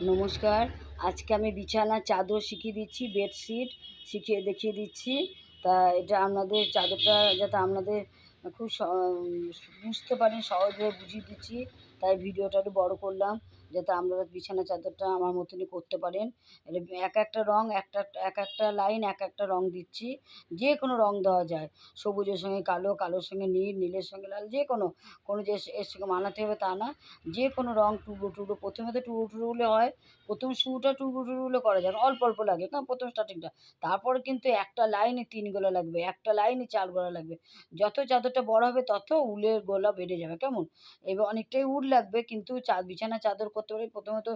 নমস্কার। আজকে আমি বিছানার চাদর শিখিয়ে দিচ্ছি, বেডশিট শিখিয়ে দেখিয়ে দিচ্ছি। তা এটা আপনাদের চাদরটা যাতে আপনাদের খুব বুঝতে পারেন, সহজে বুঝিয়ে দিচ্ছি। তাই ভিডিওটা একটু বড় করলাম। যাতে আপনারা বিছানা চাদরটা আমার মতনই করতে পারেন। এক একটা রং একটা এক একটা লাইন, এক একটা রং দিচ্ছি। যে কোনো রং দেওয়া যায়। সবুজের সঙ্গে কালো, কালোর সঙ্গে নীল, নীলের সঙ্গে লাল, যে কোনো কোনো যে এর- এর সঙ্গে মানাতে হবে তা না। যে কোনো রং টুকরো টুকরো, প্রথমে তো টুকরো টুকরোগুলো হয়। প্রথম শুরুটা টুকরো টুকরোগুলো করা যায় অল্প অল্প লাগে। কারণ প্রথম স্টার্টিংটা তারপরে কিন্তু একটা লাইনে তিন গোলা লাগবে। একটা লাইনে চার গোলা লাগবে। যত চাদরটা বড় হবে, তত উলের গোলা বেড়ে যাবে। কেমন? এবার অনেকটাই উল লাগবে, কিন্তু চা, বিছানা চাদর করতে পারি প্রথমত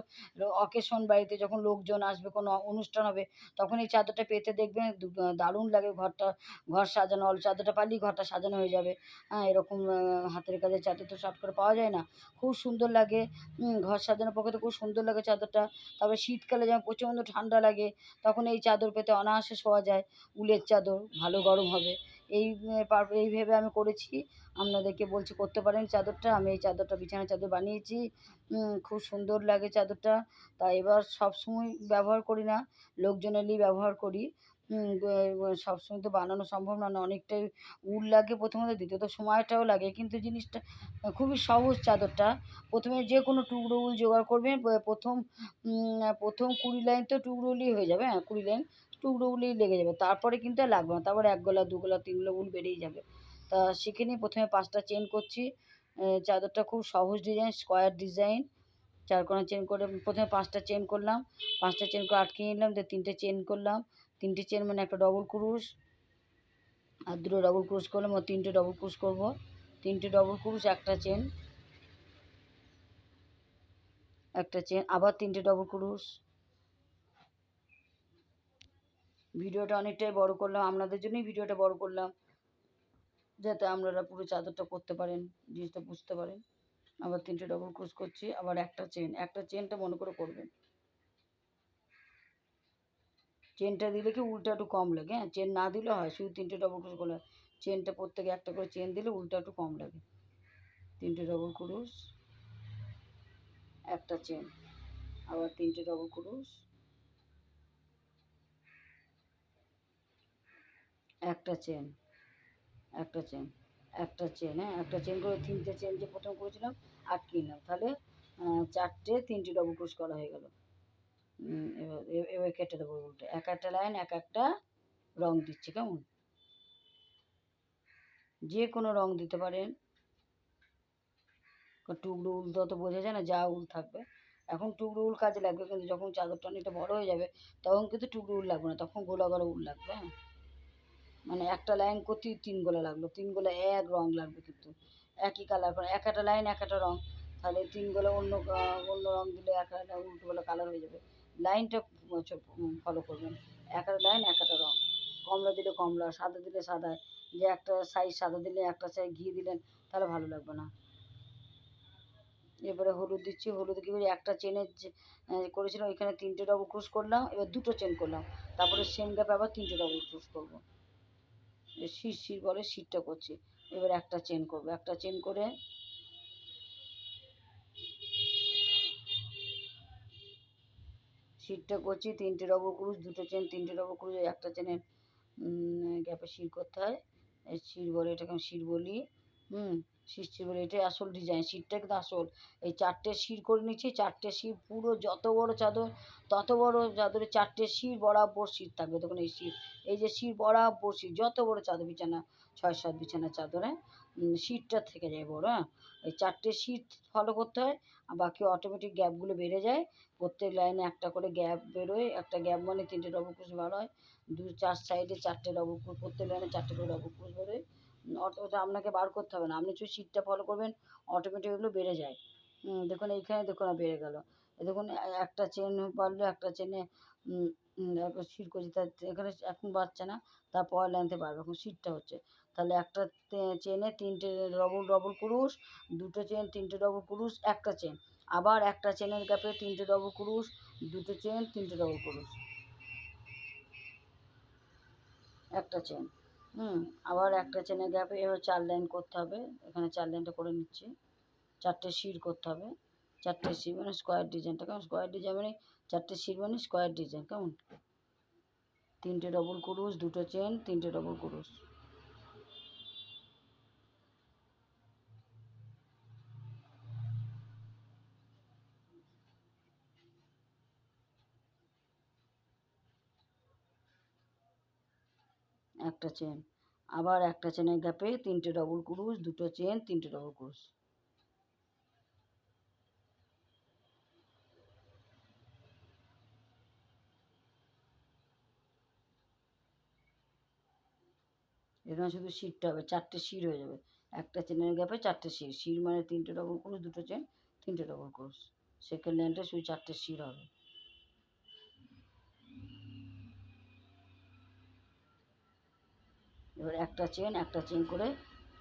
অকেশন বাড়িতে যখন লোকজন আসবে, কোনো অনুষ্ঠান হবে, তখন এই চাদরটা পেতে দেখবেন দারুণ লাগে ঘরটা, ঘর সাজানো অল চাদরটা পারলেই ঘরটা সাজানো হয়ে যাবে। হ্যাঁ এরকম হাতের কাজের চাদর তো শর্ট করে পাওয়া যায় না। খুব সুন্দর লাগে ঘর সাজানোর পক্ষে তো খুব সুন্দর লাগে চাদরটা। তারপরে শীতকালে যেমন প্রচণ্ড ঠান্ডা লাগে, তখন এই চাদর পেতে অনায়াসে শোয়া যায়। উলের চাদর, ভালো গরম হবে। এই এই ভেবে আমি করেছি। আপনাদেরকে বলছি, করতে পারেন চাদরটা। আমি এই চাদরটা, বিছানার চাদর বানিয়েছি। খুব সুন্দর লাগে চাদরটা। তা এবার সবসময় ব্যবহার করি না। লোকজন এলেই ব্যবহার করি। সবসময় তো বানানো সম্ভব না না অনেকটাই উল লাগে প্রথমত, দ্বিতীয়ত সময়টাও লাগে। কিন্তু জিনিসটা, খুবই সহজ চাদরটা। প্রথমে যে কোনো টুকরো উল জোগাড় করবেন। প্রথম প্রথম কুড়ি লাইন তো টুকরো উলই হয়ে যাবে হ্যাঁ কুড়ি লাইন। টুকরো উলেই লেগে যাবে। তারপরে কিন্তু আর লাগবে না। তারপরে এক গলা, দু গলা, তিন গলা উল বেড়েই যাবে। তা শিখে নিই প্রথমে পাঁচটা চেন করছি। চাদরটা খুব সহজ ডিজাইন স্কোয়ার ডিজাইন চারকোনা চেন করে প্রথমে পাঁচটা চেন করলাম। পাঁচটা চেন করে আটকে নিলাম দিয়ে তিনটে চেন করলাম। তিনটে চেন মানে একটা ডবল ক্রুশ আর দুটো ডবল ক্রুশ করলাম আর তিনটে ডবল ক্রুশ করব। তিনটে ডবল ক্রুশ একটা চেন একটা চেন আবার তিনটে ডবল ক্রুশ ভিডিওটা অনেকটাই বড় করলাম, আপনাদের জন্যই ভিডিওটা বড় করলাম, যাতে আপনারা পুরো চাদরটা করতে পারেন, জিনিসটা বুঝতে পারেন। আবার তিনটে ডবল ক্রুশ করছি, আবার একটা চেন একটা চেনটা মনে করে করবেন। চেনটা দিলে কি উল্টা একটু কম লাগে হ্যাঁ চেন না দিলে হয়, শুধু তিনটে ডবল ক্রুশ করলে চেনটা প্রত্যেকে একটা করে চেন দিলে উল্টা একটু কম লাগে। তিনটে ডবল ক্রুশ একটা চেন আবার তিনটে ডবল ক্রুশ একটা চেন একটা চেন একটা চেন হ্যাঁ? একটা চেন করে তিনটে চেন যে প্রথম করেছিলাম, আটকে নিলাম। তাহলে চারটে, তিনটে ডবল ক্রুশ করা হয়ে গেল। এবার এবার কেটে দেবো উল্টে। এক একটা লাইন এক একটা রং দিচ্ছি, কেমন? যে কোনো রং দিতে পারেন। টুকরো উল তো বোঝা যায় না, যা উল থাকবে। এখন টুকরো উল কাজে লাগবে, কিন্তু যখন চাদরটা অনেকটা বড় হয়ে যাবে, তখন কিন্তু টুকরো উল লাগবে না, তখন গোলা গোলা উল লাগবে হ্যাঁ? মানে একটা লাইন করতেই তিন গোলা লাগল। তিন গোলা এক রং লাগবে কিন্তু। একই কালার করে এক একটা লাইন এক একটা রং। তাহলে তিন গোলা অন্য অন্য রং দিলে এক একটা উল্টো গোলা কালার হয়ে যাবে। লাইনটা ফলো করবেন। এক একটা লাইন এক একটা রং। কমলা দিলে কমলা, সাদা দিলে সাদা। যে একটা সাইজ সাদা দিলে একটা সাইজ ঘি দিলেন, তাহলে ভালো লাগবে না। এবারে হলুদ দিচ্ছি, হলুদ কি করি একটা চেনের করেছিলাম, ওইখানে তিনটে ডবল ক্রুশ করলাম, এবার দুটো চেন করলাম। তারপরে সেম গ্যাপে আবার তিনটে ডবল ক্রুশ করব। শির শির করে শিরটা করছি। এবার একটা চেন করব। একটা চেন করে শিরটা করছি, তিনটে ডবল ক্রুজ দুটো চেন তিনটে ডবল ক্রুজ একটা চেনের গ্যাপে শির করতে হয়। শির বলে এটাকে আমি শির বলি। হুম? শির বলে এটাই আসল ডিজাইন শিরটা কিন্তু আসল। এই চারটে শির করে নিচ্ছি চারটে শির পুরো যত বড় চাদর তত বড় চাদরে চারটে শির বরাবর শির থাকবে। তখন এই শির এই যে শির বরাবর শির যত বড় চাদর বিছানা ছয় সাত বিছানার চাদরে উম, শিরটা থেকে যায় বড় হ্যাঁ? এই চারটে শির ফলো করতে হয় আর বাকি অটোমেটিক গ্যাপগুলো বেড়ে যায়। প্রত্যেক লাইনে একটা করে গ্যাপ বেরোয় একটা গ্যাপ মানে তিনটে ডবল ক্রুশ বার হয় দু চার সাইডে চারটে ডবল প্রত্যেক লাইনে চারটে করে ডবল বেরোয়। অটো ওটা আপনাকে বার করতে হবে না। আপনি শুধু শিটটা ফলো করবেন অটোমেটিক ওগুলো বেড়ে যায়। দেখুন, এইখানে দেখুন বেড়ে গেল। দেখুন একটা চেন বাড়লো, একটা চেনে শিট করছি। তার এখানে এখন বাড়ছে না, তার পরের লাইনতে বাড়বে। এখন শিটটা হচ্ছে। তাহলে একটা চেনে তিনটে ডবল ডবল ক্রুশ দুটো চেন তিনটে ডবল ক্রুশ একটা চেন আবার একটা চেনের গ্যাপে তিনটে ডবল ক্রুশ দুটো চেন তিনটে ডবল ক্রুশ একটা চেন হুম, আবার একটা চেনের গ্যাপে এবার চার লাইন করতে হবে। এখানে চার লাইনটা করে নিচ্ছি। চারটে শির করতে হবে। চারটে শিট মানে স্কোয়ার ডিজাইনটা কেমন স্কোয়ার ডিজাইন মানে চারটে শিট মানে স্কোয়ার ডিজাইন কেমন? তিনটে ডবল ক্রুশ দুটো চেন তিনটে ডবল ক্রুশ একটা চেন আবার একটা চেনের গ্যাপে তিনটে ডবল ক্রুশ দুটো চেন তিনটে ডবল ক্রুশ এখানে শুধু শিরটা হবে, চারটে শির হয়ে যাবে। একটা চেনের গ্যাপে চারটে শির শির মানে তিনটে ডবল ক্রুশ দুটো চেন তিনটে ডবল ক্রুশ সেকেন্ড লাইনটা শুধু চারটে শির হবে। এবার একটা চেন একটা চেন করে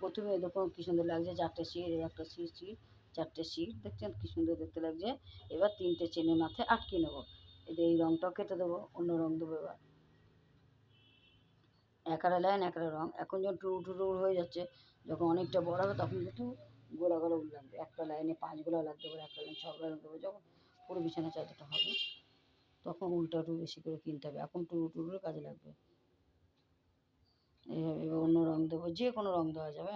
প্রথমে দেখুন কী সুন্দর লাগছে, চারটে এই একটা শির শির চারটে শির দেখছেন কী সুন্দর দেখতে লাগছে। এবার তিনটে চেনের মাথায় আটকে নেব। এদের এই রঙটাও কেটে দেবো, অন্য রঙ দেবো এবার। একটা লাইন একটা রঙ এখন যখন টুরু টুরু হয়ে যাচ্ছে, যখন অনেকটা বড় হবে, তখন কিন্তু গোলা গোলা উল লাগবে। একটা লাইনে পাঁচ গোলা লাগতে পারে, একটা লাইনে গোলা লাগতে পারে। যখন পুরো বিছানা চাদরটা হবে, তখন উলটা টু বেশি করে কিনতে হবে। এখন টুরু টুরুর কাজে লাগবে। এইভাবে অন্য রঙ দেবো, যে কোনো রঙ দেওয়া যাবে।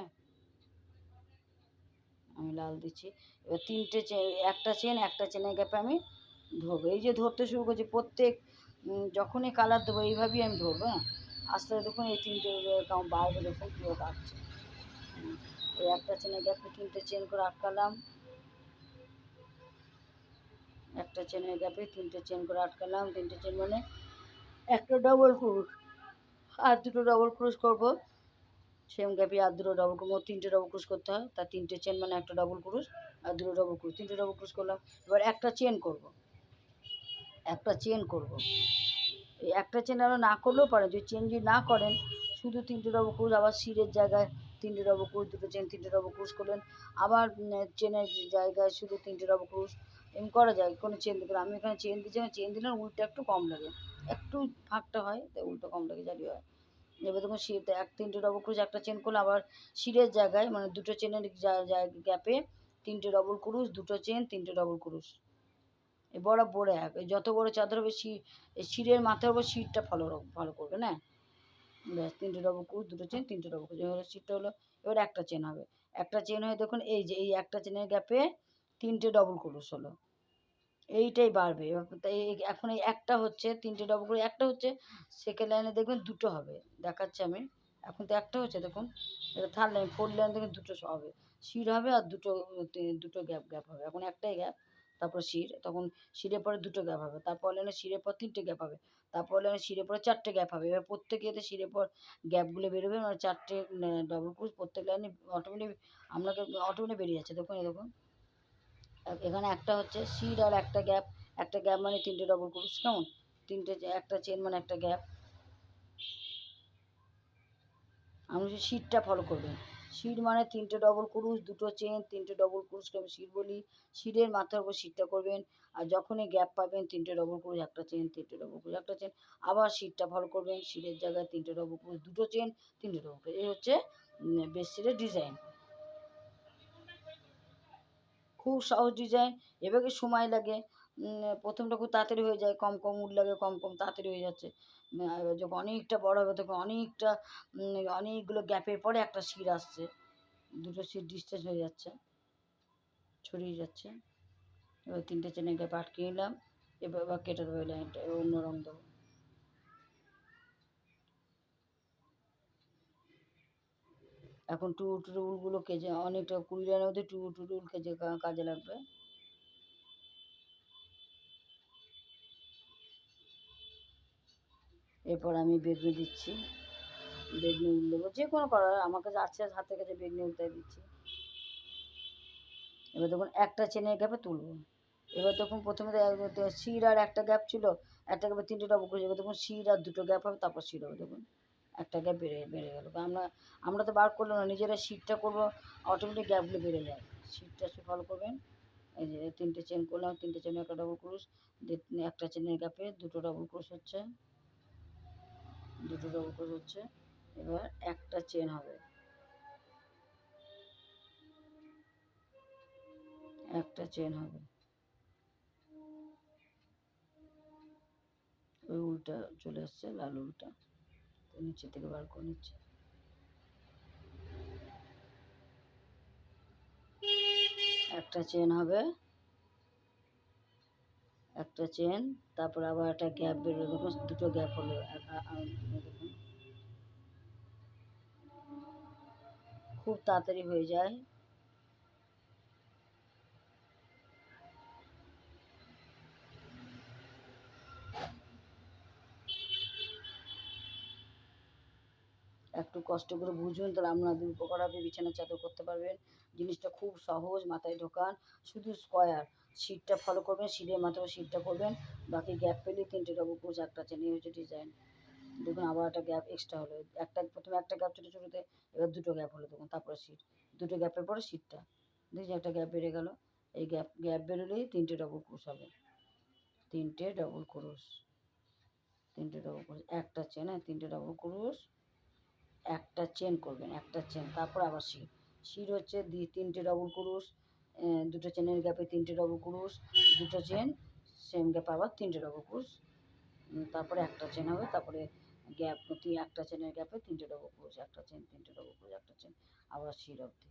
আমি লাল দিচ্ছি। এবার তিনটে চেন একটা চেন একটা চেনের গ্যাপে আমি ধরবো এই যে ধরতে শুরু করছি, প্রত্যেক যখনই কালার দেবো, এইভাবেই আমি ধরবো হ্যাঁ? আস্তে দেখুন, এই তিনটে বাড়বে দেখুন কীভাবে কাটছে। এই একটা চেনের গ্যাপে তিনটে চেন করে আটকালাম। একটা চেনের গ্যাপে তিনটে চেন করে আটকালাম। তিনটে চেন মানে একটা ডবল ক্রুশ আর দুটো ডবল ক্রুশ করব। সেম গ্যাপে আর দুটো ডবল মোট তিনটে ডবল ক্রুশ করতে হয়। তার তিনটে চেন মানে একটা ডবল ক্রুশ আর দুটো ডবল ক্রুশ তিনটে ডবল ক্রুশ করলাম। এবার একটা চেন করব। একটা চেন করব। এই একটা চেন আরও না করলেও পারেন যদি চেন যদি না করেন, শুধু তিনটে ডবল ক্রুশ আবার শিরের জায়গায় তিনটে ডবল ক্রুশ দুটো চেন তিনটে ডবল ক্রুশ করলেন। আবার চেনের জায়গায় শুধু তিনটে ডবল ক্রুশ এমনি করা যায়। কোনো চেন দিলে আমি এখানে চেন দিচ্ছি চেন দিলে উল্টা একটু কম লাগে। একটু ফাঁকটা হয় তাই উল্টো কম লাগে জারি হয়। এবার দেখুন শীত, এক তিনটে ডবল ক্রুশ একটা চেন করলে আবার শিরের জায়গায় মানে দুটো চেনের গ্যাপে তিনটে ডবল ক্রুশ দুটো চেন তিনটে ডবল এই বরাবর এক। যত বড় চাদর হবে শিরের মাথার উপর শিরটা ফলো ফলো করবে, না? ব্যাস, তিনটে ডবল ক্রুশ দুটো চেন তিনটে ডবল ক্রুশ এবার শিরটা হলো, এবার একটা চেন হবে। একটা চেন হয়ে দেখুন, এই যে, এই একটা চেনের গ্যাপে তিনটে ডবল ক্রুশ হলো। এইটাই বাড়বে। এখন এই একটা হচ্ছে, তিনটে ডবল করে একটা হচ্ছে সেকেন্ড লাইনে দেখবেন দুটো হবে। দেখাচ্ছি আমি। এখন তো একটা হচ্ছে, দেখুন। এটা থার্ড লাইন ফোর্থ লাইন দেখুন দুটো হবে। শির হবে আর দুটো দুটো গ্যাপ গ্যাপ হবে। এখন একটাই গ্যাপ তারপর শির, তখন শিরের পরে দুটো গ্যাপ হবে। তারপর লাইনে শিরের পর তিনটে গ্যাপ হবে। তারপর লাইনে শিরের পরে চারটে গ্যাপ হবে। এবার প্রত্যেক ইয়েতে শিরের পর গ্যাপগুলো বেরোবে মানে চারটে ডবল ক্রুশ প্রত্যেক লাইনে অটোমেটিক আপনাকে অটোমেটিক বেরিয়ে যাচ্ছে। দেখুন, এই দেখুন। এ- এখানে একটা হচ্ছে শির আর একটা গ্যাপ একটা গ্যাপ মানে তিনটে ডবল ক্রুশ কেমন? তিনটে একটা চেন মানে একটা গ্যাপ আপনি শিরটা ফলো করবেন শির মানে তিনটে ডবল ক্রুশ দুটো চেন তিনটে ডবল ক্রুশকে আমি শির বলি শিরের মাথার উপর শিরটা করবেন, আর যখনই গ্যাপ পাবেন, তিনটে ডবল ক্রুশ একটা চেন তিনটে ডবল ক্রুশ একটা চেন আবার শিরটা ফলো করবেন শিরের জায়গায় তিনটে ডবল ক্রুশ দুটো চেন তিনটে ডবল ক্রুশ এই হচ্ছে বেডশিটের ডিজাইন খুব সহজ ডিজাইন এবারে সময় লাগে। প্রথমটা খুব তাড়াতাড়ি হয়ে যায়, কম কম উল লাগে, কম কম তাড়াতাড়ি হয়ে যাচ্ছে। এবার যখন অনেকটা বড় হবে তখন অনেকটা অনেকগুলো গ্যাপের পরে একটা শির আসছে। দুটো শির ডিসটেন্স হয়ে যাচ্ছে, ছড়িয়ে যাচ্ছে। এবার তিনটে চেনের গ্যাপ আটকে নিলাম। এবার কেটে দেবো লাইনটা এবার অন্য রঙ দেবো। এখন টু টু উলগুলো কেজে অনেকটা কুড়ি লাইনের মধ্যে টু টু উল কেজে কাজে লাগবে। এরপর আমি বেগনি দিচ্ছি। বেগনি উল দেবো। যে কোনো কালার আমার কাছে আছে, হাতের কাছে বেগনি উলটাই দিচ্ছি। এবার দেখুন, একটা চেনের গ্যাপে তুলবো। এবার দেখুন, প্রথমে শির আর একটা গ্যাপ ছিল, একটা গ্যাপে তিনটে ডবল করে এবার দেখুন শির আর দুটো গ্যাপ হবে, তারপর শির হবে। দেখুন। একটা গ্যাপ বেড়ে বেড়ে গেলো। আমরা আমরা তো বার করলাম না, নিজেরা সিটটা করব অটোমেটিক গ্যাপগুলো বেড়ে যায়। সিটটা ফলো করবেন। এই যে তিনটে চেন করলাম, তিনটে চেনে একটা ডবল ক্রুশ একটা চেনের গ্যাপে দুটো ডবল ক্রুশ হচ্ছে। দুটো ডবল ক্রুশ হচ্ছে। এবার একটা চেন হবে। একটা চেন হবে। ওই উল্টা চলে আসছে, লাল উল্টা। তো নিচে থেকে একটা চেন হবে। একটা চেন তারপর আবার একটা গ্যাপ বেরোবে। দেখুন, দুটো গ্যাপ হলো। দেখুন। খুব তাড়াতাড়ি হয়ে যায়। একটু কষ্ট করে বুঝুন তাহলে আপনাদের উপকার হবে, বিছানা চাদর করতে পারবেন। জিনিসটা খুব সহজ, মাথায় ঢোকান, শুধু স্কোয়ার সিটটা ফলো করবেন সিটের মাথায় সিটটা করবেন, বাকি গ্যাপ পেলে তিনটে ডবল ক্রোশ একটা চেনে হচ্ছে ডিজাইন দেখুন আবার একটা গ্যাপ এক্সট্রা হলো। একটা, প্রথমে একটা গ্যাপ ছোটো ছোটোতে, এবার দুটো গ্যাপ হলো দেখুন, তারপরে সিট দুটো গ্যাপের পরে শিটটা দেখছি একটা গ্যাপ বেড়ে গেল। এই গ্যাপ গ্যাপ বেরোলেই তিনটে ডবল ক্রোশ হবে। তিনটে ডবল ক্রোশ তিনটে ডবল ক্রোশ একটা চেন তিনটে ডবল ক্রোশ একটা চেন করবেন, একটা চেন তারপর আবার শির। শির হচ্ছে দি তিনটে ডবল ক্রুশ দুটো চেনের গ্যাপে তিনটে ডবল ক্রুশ দুটো চেন সেম গ্যাপে আবার তিনটে ডবল ক্রুশ তারপরে একটা চেন হবে, তারপরে গ্যাপ একটা চেনের গ্যাপে তিনটে ডবল ক্রুশ একটা চেন তিনটে ডবল ক্রুশ একটা চেন আবার শির অবধি।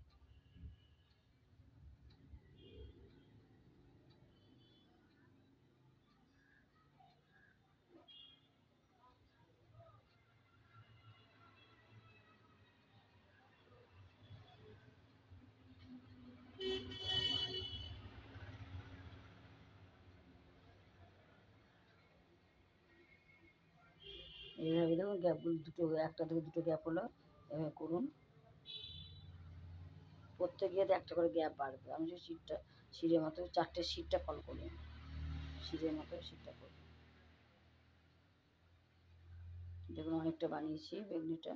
এইভাবে দেখুন গ্যাপগুলো দুটো, একটা থেকে দুটো গ্যাপ হলো, এভাবে করুন। প্রত্যেক ইয়েতে একটা করে গ্যাপ বাড়বে। আমি যে সিটটা সিটের মতো চারটে সিটটা ফলো করবেন সিটের মতো সিটটা করবেন দেখুন, অনেকটা বানিয়েছি বেগনিটা।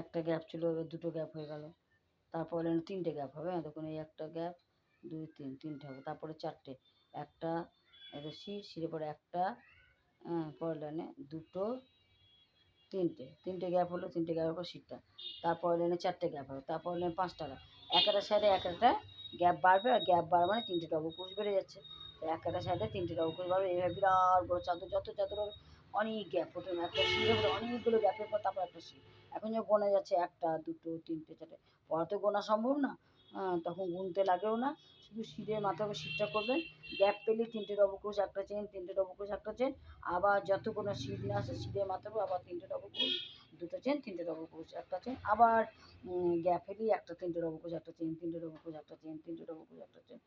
একটা গ্যাপ ছিল, এবার দুটো গ্যাপ হয়ে গেল। তারপরে তিনটে গ্যাপ হবে হ্যাঁ দেখুন, এই একটা গ্যাপ, দুই, তিন, তিনটে হবে, তারপরে চারটে। একটা শির শিরে পরে একটা লাইনে দুটো, তিনটে। তিনটে গ্যাপ হলো, তিনটে গ্যাপের পর সিটটা। তারপর লাইনে চারটে গ্যাপ হবে তারপর লাইনে পাঁচটা গ্যাপ। এক একটা সাইডে এক একটা গ্যাপ বাড়বে, আর গ্যাপ বাড়বে মানে তিনটে ডবল ক্রুশ বেড়ে যাচ্ছে। তো এক একটা সাইডে তিনটে ডবল ক্রুশ বাড়বে এইভাবে বিরাট বড় চাদর, যত চাদর হবে, অনেক গ্যাপ প্রথমে একটা শিরের পরে অনেকগুলো গ্যাপের পর তারপর একটা শির এখন যে গোনা যাচ্ছে, একটা, দুটো, তিনটে, চারটে। পরে তো গোনা সম্ভব না। তখন গুনতে লাগেও না। শুধু মাথায় উপর শিরটা করবেন। গ্যাপ পেলে তিনটে ডবল ক্রুশ একটা চেন তিনটে ডবল ক্রুশ একটা চেন আবার যত কোনো শির না আসে মাথার উপর আবার তিনটে ডবল ক্রুশ দুটো চেন তিনটে ডবল ক্রুশ একটা চেন আবার গ্যাপ এলেই একটা তিনটে ডবল ক্রুশ একটা চেন তিনটে ডবল ক্রুশ একটা চেন তিনটে ডবল ক্রুশ একটা চেন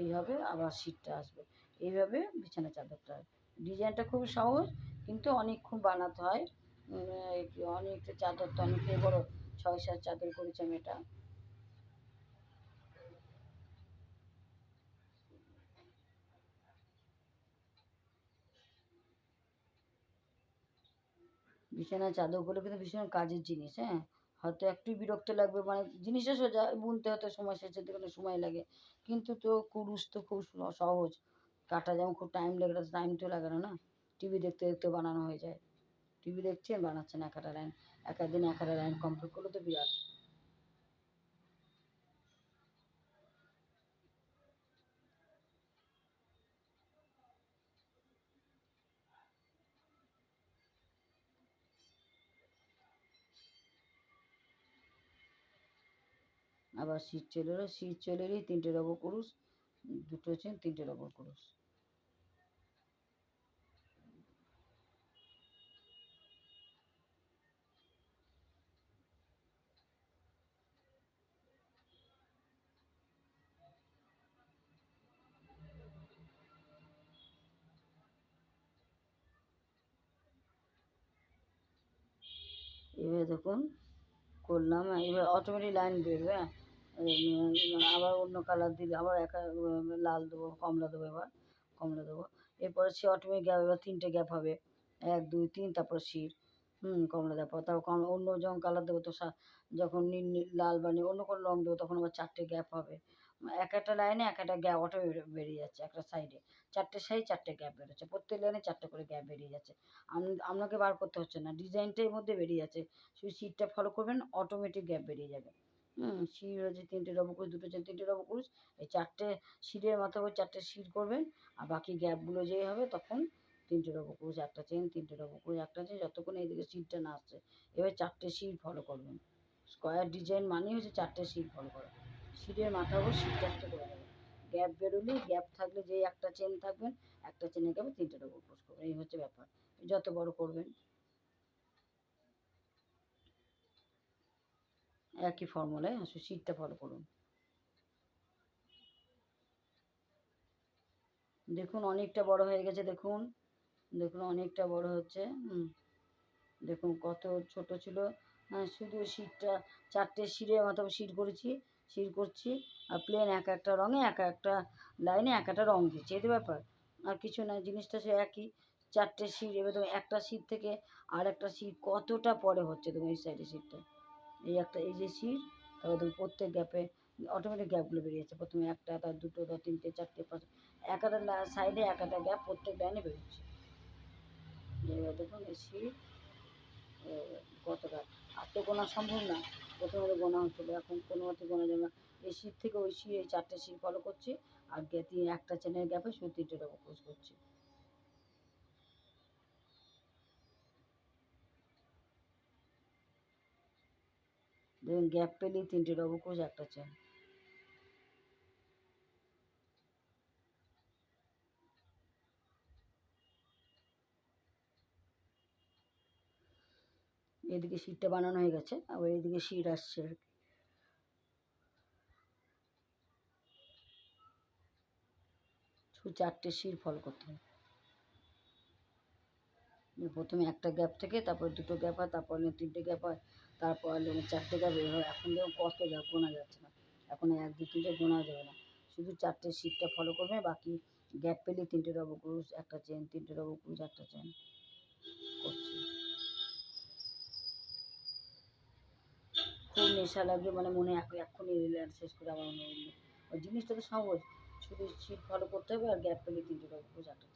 এইভাবে আবার শিরটা আসবে। এইভাবে বিছানা চাদরটা। ডিজাইনটা খুব সহজ কিন্তু অনেকক্ষণ বানাতে হয়। উম, এই অনেক চাদর তো অনেক বড় ছয় সাত চাদর করেছি আমি এটা। বিছানার চাদরগুলো কিন্তু ভীষণ কাজের জিনিস হ্যাঁ? হয়তো একটু বিরক্ত লাগবে মানে জিনিসটা সোজা বুনতে হয়তো সময় শেষের দিকে সময় লাগে। কিন্তু তো কুরুশ তো খুব সহজ। কাটা যেমন খুব টাইম লাগে টাইম তো লাগে না না? টিভি দেখতে দেখতে বানানো হয়ে যায়। টিভি দেখছেন, বানাচ্ছেন এক একটা লাইন এক দিন এক একটা লাইন কমপ্লিট করলে তো বিরাট। আবার শীত চলে এলো, শীত চলে এলেই তিনটে ডবল কুরুশ দুটো চেন তিনটে ডবল কুরুশ এবার দেখুন, করলাম, এবার অটোমেটিক লাইন বেরবে হ্যাঁ? আবার অন্য কালার দিলে, আবার একা লাল দেবো, কমলা দেবো এবার, কমলা দেবো। এরপরে সে অটোমেটিক গ্যাপ এবার তিনটে গ্যাপ হবে। এক, দুই, তিন, তারপর শির। হুম, কমলা দেবো। তারপর কম, অন্য যখন কালার দেবো, তো যখন নীল লাল বা অন্য কোনো রঙ দেবো, তখন আবার চারটে গ্যাপ হবে। এক একটা লাইনে এক একটা গ্যাপ অটো বেরিয়ে যাচ্ছে, একটা সাইডে চারটে সাইড চারটে গ্যাপ বেরোচ্ছে। প্রত্যেক লাইনে চারটে করে গ্যাপ বেরিয়ে যাচ্ছে। আপনাকে বার করতে হচ্ছে না। ডিজাইনটার মধ্যে বেরিয়ে যাচ্ছে। শুধু সিটটা ফলো করবেন অটোমেটিক গ্যাপ বেরিয়ে যাবে। হুম শির হচ্ছে তিনটে ডবল দুটো চেন তিনটে ডবল এই চারটে শিরের মাথা করে চারটে শির করবেন, আর বাকি গ্যাপগুলো যেই হবে তখন তিনটে ডবল একটা চেন, তিনটে ডবল একটা চেন, যতক্ষণ এইদিকে শিরটা না আসছে। এবার চারটে শির ফলো করবেন। স্কোয়ার ডিজাইন মানেই হচ্ছে চারটে শির ফলো করা। শিরের মাথা উপর শির চারটে করে দেবেন গ্যাপ বেরোলে গ্যাপ থাকলে যেই একটা চেন থাকবেন, একটা চেনে গ্যাপে তিনটে ডবল ক্রুশ করবেন। এই হচ্ছে ব্যাপার। যত বড় করবেন। একই ফর্মুলায় আসলে শিটটা ফলো করুন। দেখুন অনেকটা বড় হয়ে গেছে, দেখুন। দেখুন অনেকটা বড় হচ্ছে দেখুন কত ছোট ছিল। হ্যাঁ শুধু শিটটা চারটে শিরের মতো শিট করেছি শির করছি, আর প্লেন এক একটা রঙে, এক একটা লাইনে এক একটা রঙ দিচ্ছি, এই তো ব্যাপার। আর কিছু না, জিনিসটা সে একই। চারটে শির এবার দেখুন একটা শিট থেকে আর একটা শিট কতটা পরে হচ্ছে দেখুন এই সাইডে শিটটা এই একটা এই যে তারপর প্রত্যেক গ্যাপে অটোমেটিক গ্যাপগুলো বেরিয়ে যাচ্ছে। প্রথমে একটা, তার দুটো, তার তিনটে, চারটে, পাঁচ, এক একটা সাইডে এক একটা গ্যাপ প্রত্যেক লাইনে বেরোচ্ছে। এবার দেখুন এই শির কতটা আর তো গোনা সম্ভব না। প্রথমে গোনা হচ্ছিল, এখন কোনো মতে গোনা যাবে না। এই শীত থেকে ওই শীত এই চারটে শীত ফলো করছি, আর একটা চেনের গ্যাপে শুধু তিনটে ডবল ক্রোশ করছি। দেখুন গ্যাপ পেলেই তিনটে ডবল ক্রোশ একটা চেন এদিকে শীটটা বানানো হয়ে গেছে, আবার এদিকে শীট আসছে আর কি। শুধু চারটে শির ফল করতে হবে। প্রথমে একটা গ্যাপ থেকে, তারপর দুটো গ্যাপ হয়, তারপর তিনটে গ্যাপ হয়। তারপর চারটে গ্যাপ এই হয়। এখন দেখুন কত গ্যাপ গোনা যাচ্ছে না। এখন এক দু তিনটে গোনা যাবে না। শুধু চারটে শিটটা ফলো করবে, বাকি গ্যাপ পেলে তিনটে ডবল ক্রুজ একটা চেন তিনটে ডবল ক্রুজ একটা চেন করছি। খুব নেশা লাগবে মানে মনে এক, এক্ষুনি শেষ করে আমার মনে ওই জিনিসটা তো সহজ। শুধু সিট ফলো করতে হবে আর গ্যাপ পেলে তিনটে ডবল ক্রুজ একটা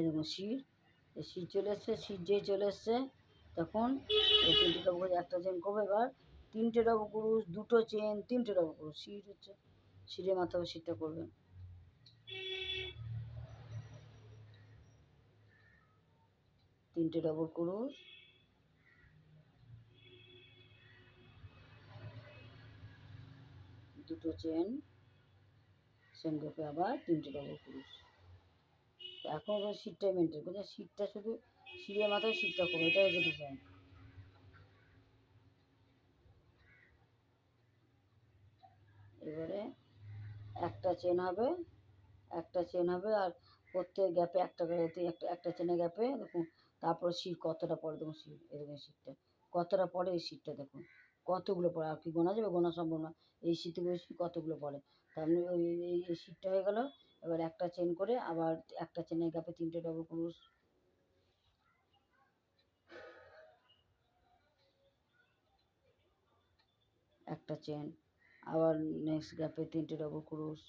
এই দেখুন শির। এই শির চলে এসছে, শির যেই চলে এসছে, তখন এই তিনটে ডবল একটা চেন করব এবার। তিনটে ডবল ক্রুশ দুটো চেন তিনটে ডবল ক্রুশ শির হচ্ছে। শিরের মাথাও শিরটা করবেন। তিনটে ডবল ক্রুশ দুটো চেন গ্রুপে আবার তিনটে ডবল ক্রুশ এখন সিটটাই মেনটেন করছে। সিটটা শুধু সিটের মাথায় সিটটা করব এটাই হচ্ছে ডিজাইন এবারে একটা চেন হবে, একটা চেন হবে, আর প্রত্যেক গ্যাপে একটা করে একটা একটা চেনের গ্যাপে দেখুন, তারপর সিট কতটা পরে দেখুন সিট এরকম সিটটা কতটা পরে এই সিটটা দেখুন, কতগুলো পরে আর কি গোনা যাবে, গোনা সম্ভব না, এই সিট থেকে সিট কতগুলো পরে তার মানে ওই, এই সিটটা হয়ে গেল এবার একটা চেন করে আবার একটা চেনের গ্যাপে তিনটে ডবল ক্রুশ একটা চেন আবার নেক্সট গ্যাপে তিনটে ডবল ক্রুশ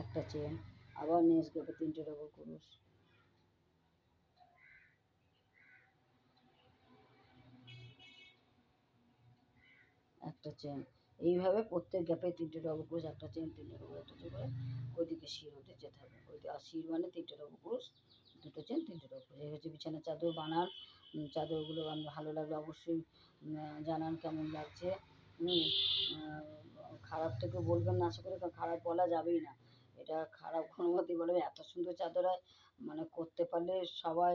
একটা চেন আবার নেক্সট গ্যাপে তিনটে ডবল ক্রুশ একটা চেন এইভাবে প্রত্যেক গ্যাপে তিনটে ডবল একটা চেন তিনটে ডবল একটা চেন করে ওইদিকে শির হতে যেতে হবে। ওই আর শির মানে তিনটে ডবল দুটো চেন তিনটে ডবল এই হচ্ছে বিছানার চাদর বানান। চাদরগুলো ভালো লাগলে অবশ্যই জানান কেমন লাগছে। খারাপ থেকে বলবেন না, আশা করি খারাপ বলা যাবেই না। এটা খারাপ কোনো মতেই বলবে এত সুন্দর চাদর হয় মানে করতে পারলে সবাই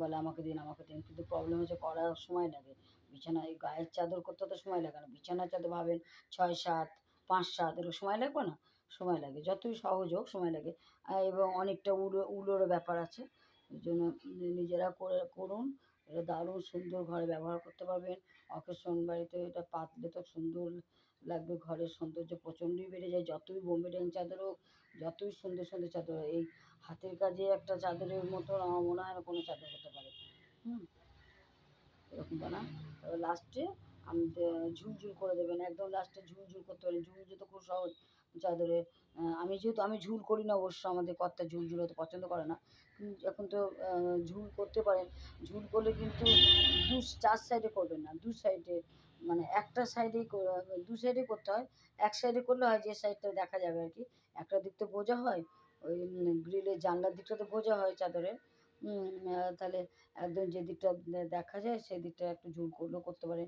বলে আমাকে দিন আমাকে দিন। কিন্তু প্রবলেম হচ্ছে করার সময় লাগে। বিছানা, এই গায়ের চাদর করতে তো সময় লাগে না। বিছানার চাদর ভাবেন ছয় সাত, পাঁচ সাত এরকম সময় লাগবে না? সময় লাগে, যতই সহজ হোক সময় লাগে। এবং অনেকটা উলো, উলোরও ব্যাপার আছে। ওই জন্য নিজেরা করে করুন, এটা দারুণ সুন্দর ঘরে ব্যবহার করতে পারবেন। অকেশন বাড়িতে এটা পাতলে তো সুন্দর লাগবে, ঘরের সৌন্দর্য প্রচণ্ডই বেড়ে যায়। যতই বোম্বে চাদর হোক, যতই সুন্দর সুন্দর চাদর এই হাতের কাজে একটা চাদরের মতো আমার মনে হয় না কোনো চাদর হতে পারে। হুম। এরকম বানা তারপর লাস্টে আমি ঝুলঝুল করে দেবেন একদম লাস্টে ঝুলঝুল করতে পারেন। ঝুলঝুল তো খুব সহজ আহ, আমি যেহেতু আমি ঝুল করি না অবশ্য আমাদের কর্তা ঝুল ঝুল হতে পছন্দ করে না। এখন তো ঝুল করতে পারেন। ঝুল করলে কিন্তু দু চার সাইডে করবেন না। দু সাইডে মানে একটা সাইডেই দু সাইডে করতে হয়। এক সাইডে করলে হয় যে সাইডটা দেখা যাবে আর কি। একটা দিক তো বোঝা হয় ওই গ্রিলের জানলার দিকটা তো বোঝা হয় চাদরে উম, আহ, তাহলে একদম যেদিকটা দেখা যায় সেদিকটা একটু ঝুল করলেও করতে পারে।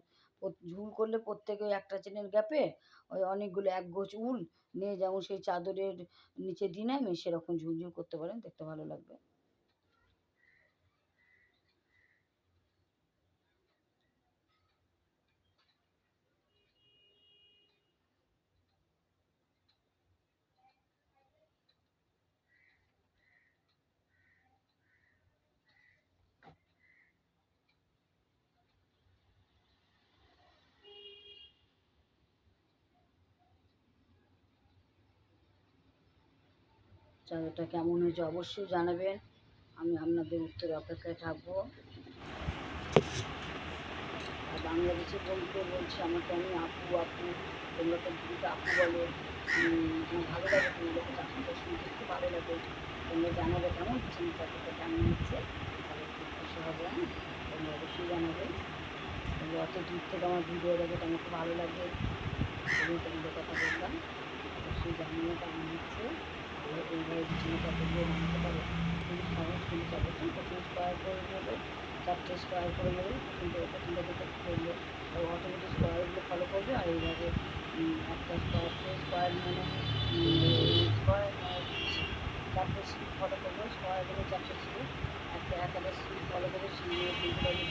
ঝুল করলে প্রত্যেকে একটা চেনের গ্যাপে ওই অনেকগুলো এক গোছ উল নিয়ে যেমন সেই চাদরের নিচে দিই না সেরকম ঝুলঝুল করতে পারেন, দেখতে ভালো লাগবে। চাদরটা কেমন হয়েছে অবশ্যই জানাবেন। আমি আপনাদের উত্তরে অপেক্ষায় থাকব। আর বাংলাদেশের বন্ধুদের বলছি আমাকে, আমি আপু আপু, তোমরা তো দিদিকে আপু বলো। আমার ভালো লাগে তোমাদেরকে চাকরিটা শুনতে খুব ভালো লাগে। তোমরা জানাবে কেমন পিছনে চাকরিটা কেমন হচ্ছে। তাহলে খুব খুশি হবে হ্যাঁ? তোমরা অবশ্যই জানাবে। তোমরা অত দূর থেকে আমার ভিডিও দেখে, তো আমার খুব ভালো লাগে। আমি তোমাদের কথা বললাম অবশ্যই জানিয়ে কেমন হচ্ছে। চাকরিগুলো বানাতে পারো কিন্তু স্কোয়ার করে নেবে চারটে স্কোয়ার করে নেবে কিন্তু প্রথমটা দুটো করলে অটোমেটিক স্কোয়ারগুলো ফলো করবে, আর এইভাবে একটা স্কোয়ার স্কোয়ার মানে স্কোয়ার চারটে সিট ফলো করবে স্কোয়ারগুলো চারটে সিট একটা, এক, একটা সিট ফলো করবে সিট পাবে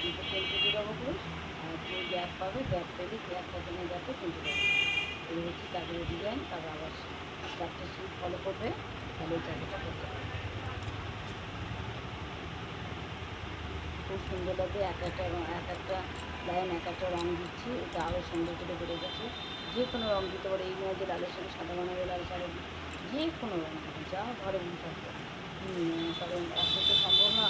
তিনটে তিনটে যাব করে আর যে গ্যাপ পাবে গ্যাপ পেলে গ্যাপ প্রথমে গ্যাপে তিনটে পাবে এই হচ্ছে চাদরের ডিজাইন তারপর আবার সিট ফলো করবে তাহলে চাদরটা করতে খুব সুন্দর লাগে এক একটা এক একটা লাইন এক একটা রং দিচ্ছি, এটা আরও সৌন্দর্যটা বেড়ে গেছে যে কোনো রং দিতে পারে, এই নয় লালের সঙ্গে সাদা বানাবে লাল সাদা যে কোনো রং দিতে যা ঘরে মনে থাকবে। কারণ এত তো সম্ভব না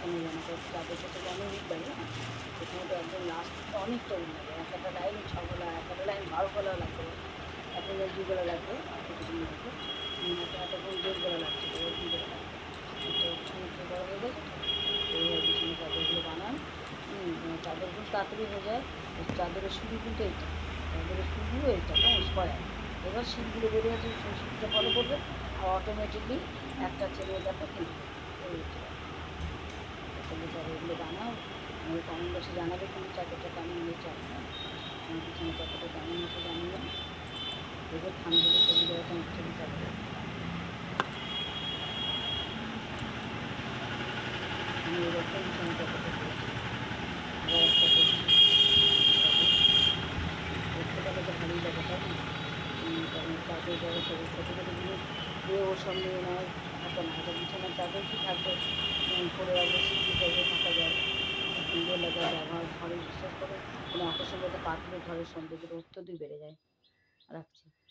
কোনো জানা চাপে তো অনেক উঠ লাগে না প্রথমত একদম লাস্ট অনেকটা লাগে এক একটা লাইন ছ গলা এক একটা লাইন বারো গলা লাগবে। একটা লাগবে একটা করে লাগছে এবার দু গলা লাগবে তো অনেকটা বড় হয়ে গেছে এইভাবে বিছানা চাদরগুলো বানান তাড়াতাড়ি হয়ে যায় চাদরের শুরু কিন্তু এইটা চাদরের শুরু এইটা কেমন স্কোয়ার এবার শীতগুলো বেরিয়ে আছে সেই শীতটা ফলো করবে আর অটোমেটিকলি একটা ছেলে যাবে কিন্তু। চাদরগুলো বানাও আমাদের কমেন্ট বক্সে জানাবে কিন্তু চাদরটা কেমন হয়েছে আপনার পিছনে চাদরটা কেমন হয়েছে জানিয়ে দেখে ঠান্ডা দেওয়া তো ওর না থাকবে? সুন্দর লাগে, ব্যবহার ঘরে বিশ্বাস করে। আকর্ষণ ঘরের সৌন্দর্যটা অত্যধিক বেড়ে যায়। রাখছি।